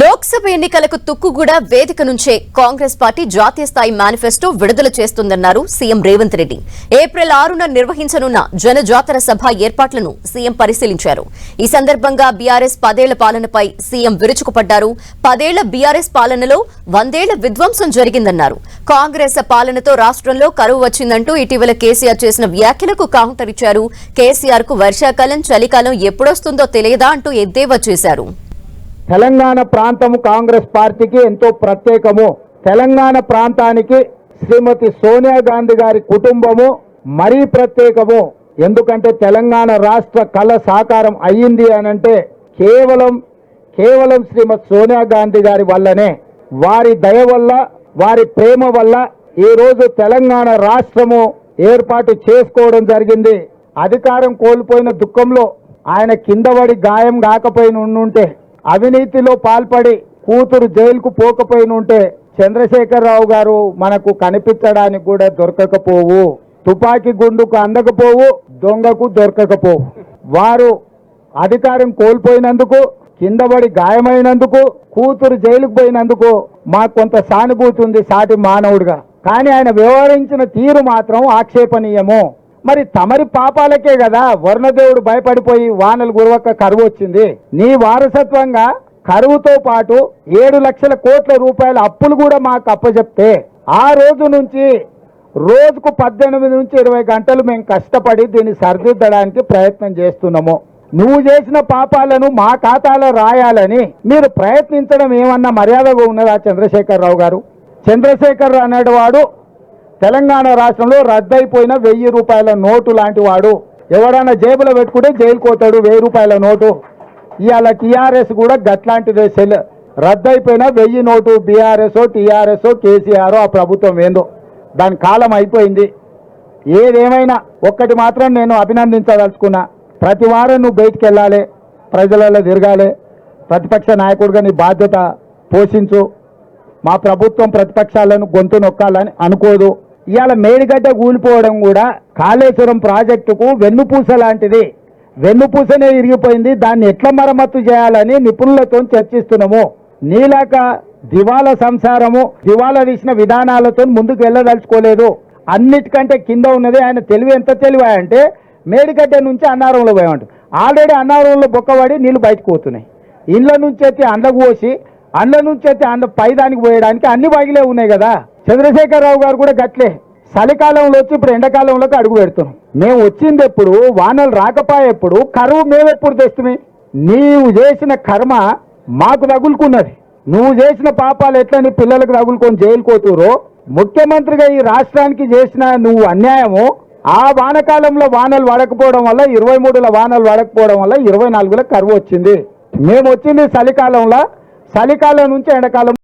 లోక్సభ ఎన్నికలకు తుక్కుగూడ వేదిక నుంచే కాంగ్రెస్ పార్టీ జాతీయ స్థాయి మేనిఫెస్టో విడుదల చేస్తుందన్నారు సీఎం రేవంత్ రెడ్డి. ఏప్రిల్ ఆరున నిర్వహించనున్న జనజాతర సభ ఏర్పాట్లను సీఎం పరిశీలించారు. ఈ సందర్భంగా బీఆర్ఎస్ పదేళ్ళ పాలనపై సీఎం విరుచుకుపడ్డారు. పదేళ్ళ బీఆర్ఎస్ పాలనలో వందేళ్ళ విధ్వంసం జరిగిందన్నారు. కాంగ్రెస్ పాలనతో రాష్ట్రంలో కరువు వచ్చిందంటూ ఇటీవల కేసీఆర్ చేసిన వ్యాఖ్యలకు కౌంటర్ ఇచ్చారు. కేసీఆర్కు వర్షాకాలం చలికాలం ఎప్పుడొస్తుందో తెలియదా అంటూ ఎద్దేవా చేశారు. తెలంగాణ ప్రాంతము కాంగ్రెస్ పార్టీకి ఎంతో ప్రత్యేకము. తెలంగాణ ప్రాంతానికి శ్రీమతి సోనియా గాంధీ గారి కుటుంబము మరీ ప్రత్యేకము. ఎందుకంటే తెలంగాణ రాష్ట్ర కళ సాకారం అయ్యింది అనంటే కేవలం కేవలం శ్రీమతి సోనియా గాంధీ గారి వల్లనే వారి దయ వల్ల వారి ప్రేమ వల్ల ఈరోజు తెలంగాణ రాష్ట్రము ఏర్పాటు చేసుకోవడం జరిగింది. అధికారం కోల్పోయిన దుఃఖంలో ఆయన కింద పడి గాయం కాకపోయిన ఉండుంటే అవినీతిలో పాల్పడి కూతురు జైలుకు పోకపోయిన ఉంటే చంద్రశేఖరరావు గారు మనకు కనిపించడానికి కూడా దొరకకపోవు. తుపాకీ గుండుకు అందకపోవు దొంగకు దొరకకపోవు. వారు అధికారం కోల్పోయినందుకు కిందబడి గాయమైనందుకు కూతురు జైలుకు పోయినందుకు మాకు కొంత సానుభూతి ఉంది సాటి మానవుడిగా. కానీ ఆయన వ్యవహరించిన తీరు మాత్రం ఆక్షేపణీయము. మరి తమరి పాపాలకే కదా వరుణదేవుడు భయపడిపోయి వానలు గురవక్క కరువు వచ్చింది. నీ వారసత్వంగా కరువుతో పాటు ఏడు లక్షల కోట్ల రూపాయల అప్పులు కూడా మాకు అప్పచెప్తే ఆ రోజు నుంచి రోజుకు పద్దెనిమిది నుంచి ఇరవై గంటలు మేము కష్టపడి దీన్ని సరిదిద్దడానికి ప్రయత్నం చేస్తున్నాము. నువ్వు చేసిన పాపాలను మా ఖాతాలో రాయాలని మీరు ప్రయత్నించడం ఏమన్నా మర్యాదగా ఉన్నదా చంద్రశేఖరరావు గారు? చంద్రశేఖర్ అనేవాడు తెలంగాణ రాష్ట్రంలో రద్దయిపోయిన వెయ్యి రూపాయల నోటు లాంటి వాడు. ఎవడన్నా జేబులో పెట్టుకుంటే జైలు కోతాడు వెయ్యి రూపాయల నోటు. ఇవాళ టీఆర్ఎస్ కూడా గట్లాంటిదే సెల్. రద్దయిపోయిన వెయ్యి నోటు బీఆర్ఎస్ టీఆర్ఎస్ కేసీఆర్ ఆ ప్రభుత్వం ఏందో. దాని కాలం అయిపోయింది. ఏదేమైనా ఒక్కటి మాత్రం నేను అభినందించదలుచుకున్నా. ప్రతి వారం నువ్వు బయటికి వెళ్ళాలి ప్రజలలో తిరగాలి. ప్రతిపక్ష నాయకుడిగా నీ బాధ్యత పోషించు. మా ప్రభుత్వం ప్రతిపక్షాలను గొంతు నొక్కాలని అనుకోదు. ఇవాళ మేడిగడ్డ కూలిపోవడం కూడా కాళేశ్వరం ప్రాజెక్టుకు వెన్నుపూస లాంటిది. వెన్నుపూసనే ఇరిగిపోయింది. దాన్ని ఎట్లా మరమ్మతు చేయాలని నిపుణులతో చర్చిస్తున్నాము. నీలాక దివాలా సంసారము దివాలా తీసిన విధానాలతో ముందుకు వెళ్ళదలుచుకోలేదు అన్నిటికంటే కింద ఉన్నది ఆయన తెలివి ఎంత తెలివా అంటే మేడిగడ్డ నుంచి అన్నారంలో పోయామంట. ఆల్రెడీ అన్నారంలో బొక్కబడి నీళ్ళు బయటకు పోతున్నాయి. ఇళ్ళ నుంచి అయితే అండ్లకు పోసి అండ్ల నుంచి అయితే అంద పైదానికి పోయడానికి అన్ని బాగిలే ఉన్నాయి కదా. చంద్రశేఖరరావు గారు కూడా గట్లే. చలికాలంలో వచ్చి ఇప్పుడు ఎండాకాలంలోకి అడుగు పెడుతున్నాం. మేము వచ్చింది ఎప్పుడు వానలు రాకపోయేప్పుడు కరువు మేమెప్పుడు తెస్తుంది నీవు చేసిన కర్మ మాకు తగులుకున్నది నువ్వు చేసిన పాపాలు ఎట్లా నీ పిల్లలకు తగులుకొని జైలుకోతురో ముఖ్యమంత్రిగా ఈ రాష్ట్రానికి చేసిన నువ్వు అన్యాయము ఆ వానకాలంలో వానలు పడకపోవడం వల్ల ఇరవై మూడుల వానలు పడకపోవడం వల్ల ఇరవై నాలుగుల కరువు వచ్చింది. మేము వచ్చింది చలికాలంలో చలికాలం నుంచి ఎండాకాలం